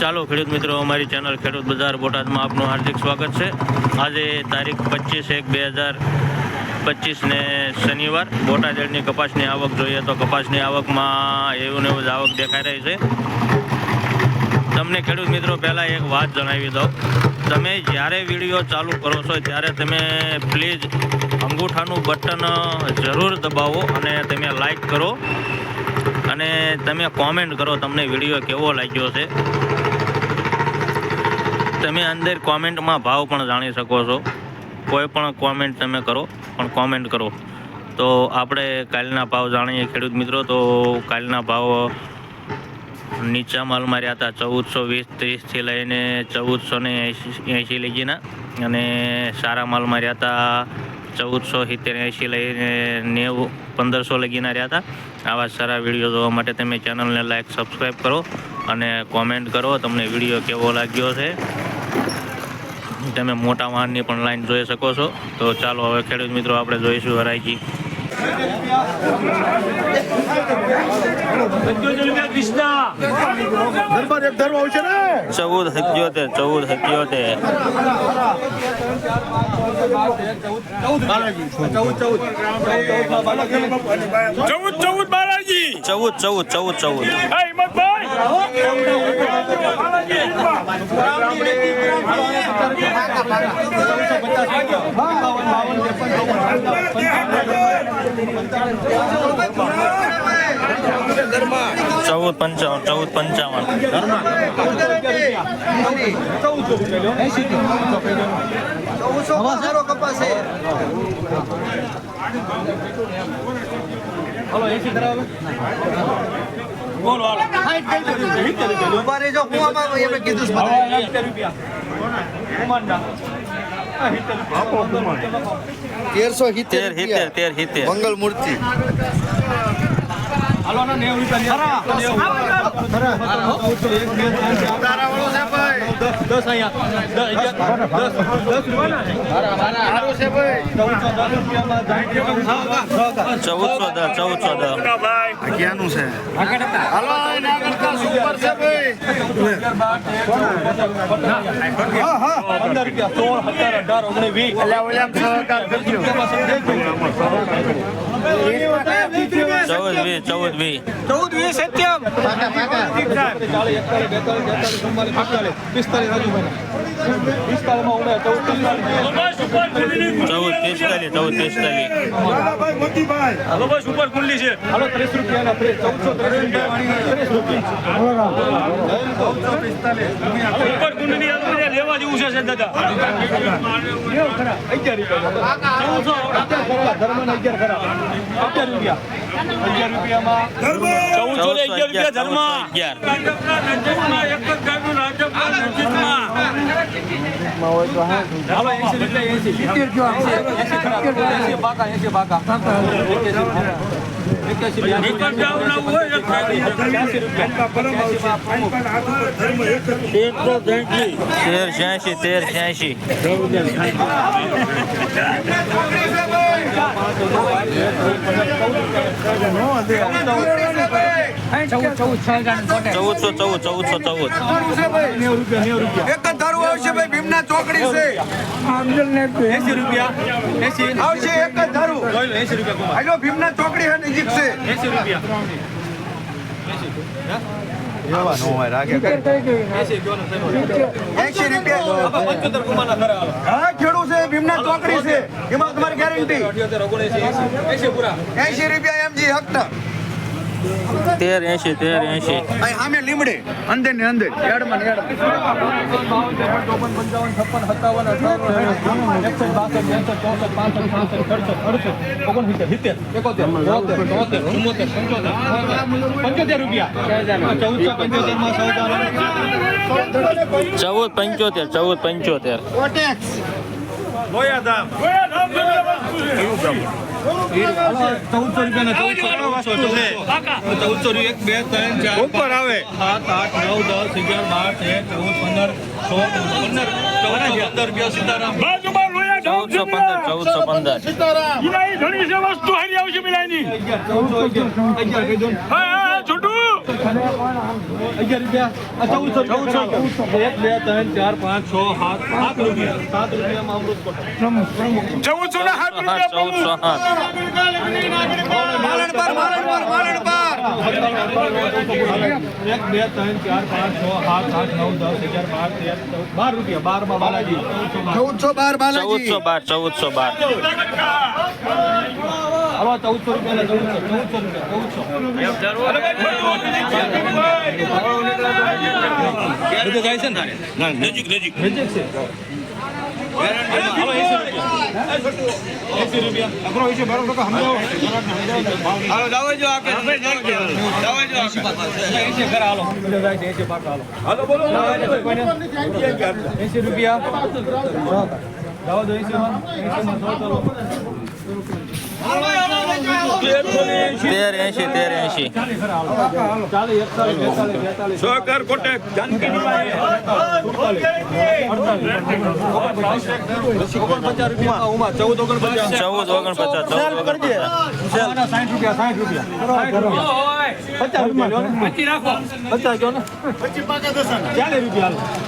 ચાલો ખેડૂત મિત્રો, અમારી ચેનલ ખેડૂત બજાર બોટાદમાં આપનું હાર્દિક સ્વાગત છે. આજે તારીખ પચીસ એક બે હજાર પચીસને શનિવાર. બોટાદ કપાસની આવક જોઈએ તો કપાસની આવકમાં એવું ને એવું જ આવક દેખાઈ રહી છે. તમને ખેડૂત મિત્રો, પહેલાં એક વાત જણાવી દઉં. તમે જ્યારે વીડિયો ચાલુ કરો છો, ત્યારે તમે પ્લીઝ અંગૂઠાનું બટન જરૂર દબાવો અને તમે લાઈક કરો. અને તમે કોમેન્ટ કરો તમને વીડિયો કેવો લાગ્યો છે. તમે અંદર કોમેન્ટમાં ભાવ પણ જાણી શકો છો. કોઈ પણ કોમેન્ટ તમે કરો, પણ કોમેન્ટ કરો. તો આપણે કાલના ભાવ જાણીએ ખેડૂત મિત્રો. તો કાલના ભાવ નીચા માલમાં રહ્યા હતા ચૌદસો વીસ ત્રીસથી લઈને ચૌદસો ને એંશી લગીના. અને સારા માલમાં રહ્યા હતા ચૌદસો સિત્તેર, એંશી લઈને નેવું, પંદરસો લગીના રહ્યા હતા. આવા સારા વીડિયો જોવા માટે તમે ચેનલને લાઈક, સબસ્ક્રાઈબ કરો અને કોમેન્ટ કરો. તમને વીડિયો કેવો લાગ્યો છે? તમે મોટા વાહનની પણ લાઈન જોઈ શકો છો. તો ચાલો હવે ખેડૂત મિત્રો આપણે જોઈશું હરાઈજી. ચૌદ સત્યોતેર ચૌદ સત્યોતેર. ચૌદ ચૌદ ચૌદ ચૌદ ચૌદ પંચાવન ચૌદ પંચાવન. ચૌદ પંચાવન. બોલો ઊભા રહેજો કુવામાં એમણે કીધું છે તેરસો તેર હિતેર તેર હિતેર મંગલ મૂર્તિ. હાલો દસ અગિયાર દસ દસ ચૌદસો દસ ચૌદસો દસ. ક્યાંનું છે. હાલો એના કરતા સુપર છે ભાઈ. પંદર રૂપિયા સોળ સત્તર અઢાર ઓગણીસ વીસ ચૌદ વી ચૌદ વી ચૌદ વી સત્યમ. પિસ્તાલીસ રાજુભાઈ પિસ્તાલીસમાં ઉડે ચૌદ પિસ્તાલીસ ચૌદ પિસ્તાલીસ ચૌદ પિસ્તાલીસ ઉપર કુંડલી છે. હાલો ત્રીસ રૂપિયા ત્રીસ ચૌદસો ત્રીસ રૂપિયા. ઉપર કુંડલી આ બધા લેવા જેવું છે દાદા. અગિયાર રૂપિયા ચૌદસો અગિયાર ખરા. ધર્મના અગિયાર ખરા. અગિયાર રૂપિયા. અગિયાર રૂપિયામાં ચૌદસો અગિયાર રૂપિયા ધર્મ. અગિયાર. હાલો એસી રૂપિયા એસી સિત્તેર કયો એસી ખરા એસી બાકા એસી બાકા એક્યાસી રૂપિયા એક્યાસી રૂપિયા તેર છ્યાસી તેર છ્યાસી ચૌદસો ભીમના ચોકડી છે એસી રૂપિયા એસી તેર એંશી તેર એંશી. અહીં સામે લીમડે. અંદર ને અંદર. એડમાં ને ચૌદસો પંચોતેર ચૌદ પંચોતેર. પંચોતેર ચૌદસો રૂપિયા ચૌદસો એક બે ત્રણ ચાર ઉપર આવે સાત આઠ નવ દસ અગિયાર બાર તેર ચૌદ પંદર સોળ પંદર પંદર રૂપિયા સીતારામ. ચૌદસો પંદર ચૌદસો પંદર. અગિયાર ચૌદસો અગિયાર અગિયાર કહી દો ને. અગિયાર રૂપિયા આ ચૌદસો ચૌદસો એક બે ત્રણ ચાર પાંચ છ સાત સાત રૂપિયા સાત રૂપિયામાં અમૃત કોટ ચૌદસો ને સાત ચૌદસો સાત એક બે ત્રણ ચાર પાંચ છ સાત આઠ નવ દસ અગિયાર બાર તેર બાર રૂપિયા બારમાં બાલાજી. ચૌદસો બાર બાલાજી. ચૌદસો બાર ચૌદસો બાર. આવા ચૌદસો રૂપિયા ચૌદસો ચૌદસો રૂપિયા ને નજીક નજીક નજીક છે 80 રૂપિયા. 80 રૂપિયા. અઘરો હિસાબ બરાબર ટકા સમજાવો. એંશી ખરા હાલો. બધા જાય છે, એંશી પાકા હાલો. હાલો, બોલો. એંશી રૂપિયા જવા દો એસી. તેર એંશી તેર તેતાલીસ. સહકાર કોટેક ઓગણપચાસ રૂપિયા ઉમા ચૌદ ઓગણ પચાસ ચૌદ ઓગણ પચાસ રૂપિયા સાઠ રૂપિયા. સાઠ રૂપિયા પચાસ રૂપિયા ચોમાલી પચાસ કહો ને ચાલીસ રૂપિયા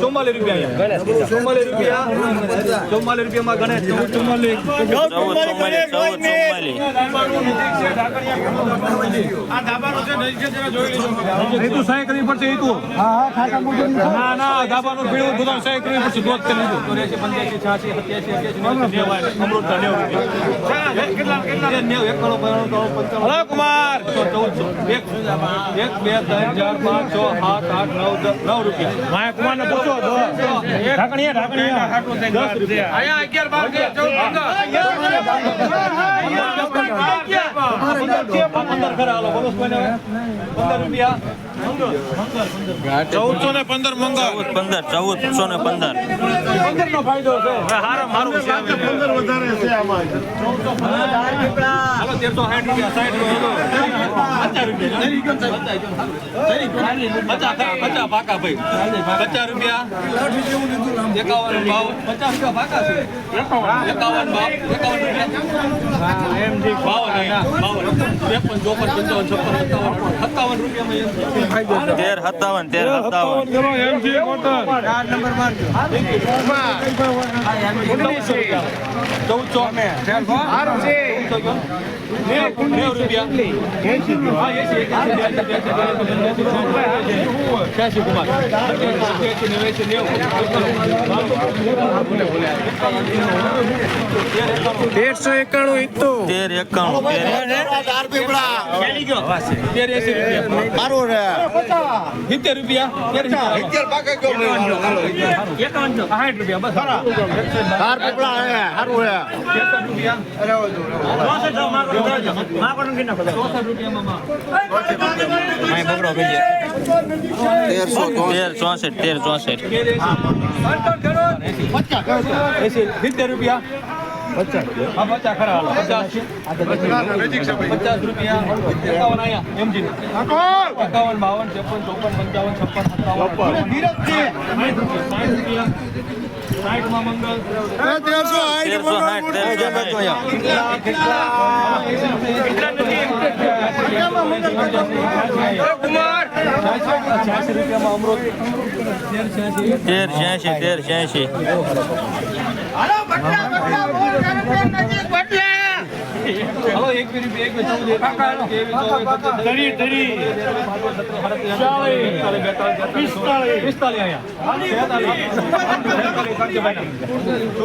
ચુમ્માલીસ રૂપિયા ચુમ્માલીસ રૂપિયા ચુમ્માલીસ રૂપિયામાં ગણેશ ચૌદ ચુમ્માલીસ ચૌદ ચુમ્માલીસ ચૌદ ચુમ્માલીસ એ તું કરવી પડશે એ તું ના ના ધાબાનું પીળું બધું સાહેબ કરવી પછી દોત કરી લીધું ચોર્યાસી પંચ્યાસી છ્યાસી સત્યાસી અઠ્યાસી નેવું અમૃત નેવું ત્રણ પંચાણું હલો કુમાર ચૌદસો એક એક બે ત્રણ ચાર પાંચ છ સાત આઠ નવ દસ નવ રૂપિયા માયા કુમાર ને પૂછો ઢાકણીયા ઢાકણીયા દસ રૂપિયા અહીંયા અગિયાર બાર પંદર ખરા હાલો બોલો પંદર રૂપિયા ચૌદસો ને પંદર મંગા પંદર ચૌદસો ને પંદર. પંદર નો ફાયદો છે. હારામ હારું છે પંદર વધારે છે આમાં. હાલો તેરસો સાઠ રૂપિયા સાઠ રૂપિયા પચાસ પાકા ભાઈ. પચાસ રૂપિયા. એકાવન ભાવ. પચાસ રૂપિયા પાકા છે. એકાવન ભાવ એકાવન રૂપિયા. બાવન બાવન ત્રેપન ચોપન પંચાવન છપ્પન સત્તાવન સત્તાવન રૂપિયામાં તેર સત્તાવન તેર સત્તાવન. ચૌદસો નેવું રૂપિયા કુમાર. નેવું. તેરસો એકાણું. ઇતો તેર એકાણું તેર તેર એંસી રૂપિયા. સારું રે. સિત્તેર રૂપિયા. તેર સિત્તેર. અગિયાર પાકા કેવું સાઠ રૂપિયા બસ. ચાર પીપળા હે સારું રે રૂપિયા. માં. તેર ચોસઠ તેર ચોસઠ સિત્તેર રૂપિયા. હા પચાસ ખરા હાલો પચાસ પચાસ રૂપિયા. એકાવન અહીંયા એમજી એકાવન બાવન ત્રેપન ચોપન પંચાવન છપ્પન સત્તાવન સાઠ રૂપિયા સાઠમાં મંગલ તેરસો તેરસો સાઠ તેરસો સાઠ છ્યાસી રૂપિયામાં અમૃત તેર છ્યાસી છ્યાસી. હલો એક એક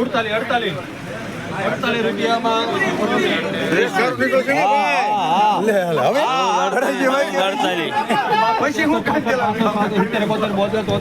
પિસ્તાલીસ અડતાલીસ. અડતાલીસ રૂપિયામાં અડતાલીસ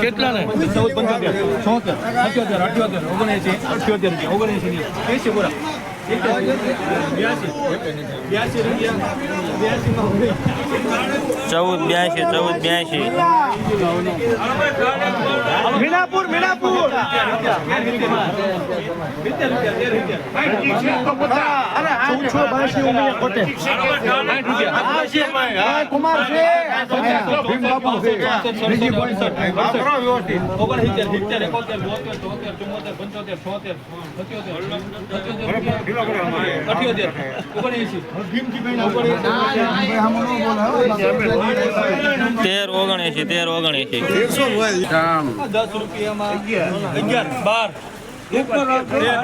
કેટલા ને ચૌદ પંચોતેર. છોતેર અઠ્યોતેર અઠ્યોતેર ઓગણએસી અઠ્યોતેર રૂપિયા ઓગણએસી એસી પૂરા. ચૌદ બ્યાસી ચૌદ બ્યાસી મીનાપુર મીનાપુર એકોતેર, બોતેર, તોતેર, ચુમ્મોતેર, પંચોતેર, છોતેર, સત્યોતેર, અઠ્યોતેર, ઓગણએંસી, તેર ઓગણએંસી તેર ઓગણએંસી દસ રૂપિયામાં અગિયાર બાર. તેર,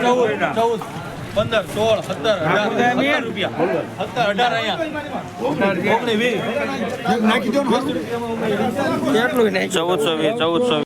ચૌદ ચૌદ. પંદર સોળ સત્તર અઢાર રૂપિયા. સત્તર અઢાર અહીંયા. ચૌદસો વીસ ચૌદસો